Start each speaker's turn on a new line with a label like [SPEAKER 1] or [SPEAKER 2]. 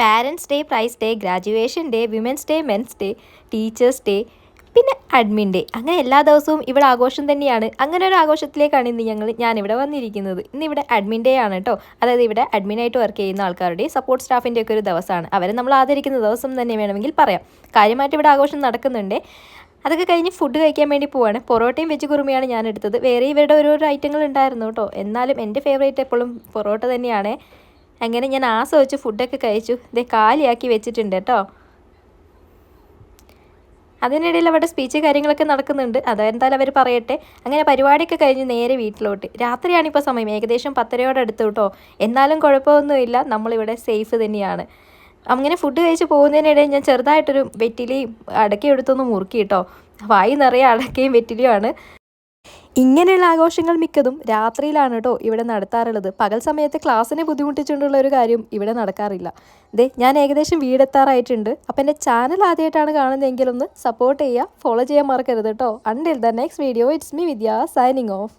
[SPEAKER 1] Parents day prize day graduation day women's day men's day teachers day പിന്നെ admin day. അങ്ങനെ എല്ലാ ദിവസവും ഇവിടെ ആഘോഷം തന്നെയാണ്. അങ്ങനെ ഒരു ആഘോഷത്തിലേക്കാണ് ഇന്ന് ഞങ്ങൾ ഞാനിവിടെ വന്നിരിക്കുന്നത്. ഇന്ന് ഇവിടെ അഡ്മിൻ ഡേ ആണ് കേട്ടോ അതായത് ഇവിടെ അഡ്മിനായിട്ട് വർക്ക് ചെയ്യുന്ന ആൾക്കാരുടെ സപ്പോർട്ട് സ്റ്റാഫിന്റെ ഒക്കെ ഒരു ദിവസമാണ്. അവരെ നമ്മൾ ആദരിക്കുന്ന ദിവസം തന്നെ വേണമെങ്കിൽ പറയാം. കാര്യമായിട്ട് ഇവിടെ ആഘോഷം നടക്കുന്നുണ്ട്. അതൊക്കെ കഴിഞ്ഞ് ഫുഡ് കഴിക്കാൻ വേണ്ടി പോവാണ്. പൊറോട്ടയും വെജ് കുറുമയാണ് ഞാൻ എടുത്തത്. വേറെ ഇവരുടെ ഓരോരോ ഐറ്റങ്ങൾ ഉണ്ടായിരുന്നു കേട്ടോ എന്നാലും എന്റെ ഫേവറേറ്റ് എപ്പോഴും പൊറോട്ട തന്നെയാണ്. അങ്ങനെ ഞാൻ ആസ്വദിച്ച് ഫുഡൊക്കെ കഴിച്ചു. ഇതേ കാലിയാക്കി വെച്ചിട്ടുണ്ട് കേട്ടോ. അതിനിടയിൽ അവിടെ സ്പീച്ച് കാര്യങ്ങളൊക്കെ നടക്കുന്നുണ്ട്. അതെന്തായാലും അവർ പറയട്ടെ. അങ്ങനെ പരിപാടിയൊക്കെ കഴിഞ്ഞ് നേരെ വീട്ടിലോട്ട്. രാത്രിയാണിപ്പോൾ സമയം. ഏകദേശം പത്തരയോടടുത്ത് കേട്ടോ. എന്നാലും കുഴപ്പമൊന്നുമില്ല. നമ്മളിവിടെ സേഫ് തന്നെയാണ്. അങ്ങനെ ഫുഡ് കഴിച്ച് പോകുന്നതിനിടയിൽ ഞാൻ ചെറുതായിട്ടൊരു വെറ്റിലയും അടക്കയും എടുത്തൊന്ന് മുറുക്കി കേട്ടോ. വായി നിറയെ അടക്കയും വെറ്റിലയുമാണ്. ഇങ്ങനെയുള്ള ആഘോഷങ്ങൾ മിക്കതും രാത്രിയിലാണ് കേട്ടോ ഇവിടെ നടത്താറുള്ളത്. പകൽ സമയത്ത് ക്ലാസ്സിനെ ബുദ്ധിമുട്ടിച്ചുകൊണ്ടുള്ള ഒരു കാര്യം ഇവിടെ നടക്കാറില്ല. ദേ ഞാൻ ഏകദേശം വീടെത്താറായിട്ടുണ്ട്. അപ്പം എന്റെ ചാനൽ ആദ്യമായിട്ടാണ് കാണുന്നതെങ്കിൽ ഒന്ന് സപ്പോർട്ട് ചെയ്യുക ഫോളോ ചെയ്യാൻ മറക്കരുത് കേട്ടോ. Until the next video it's me Vidya signing off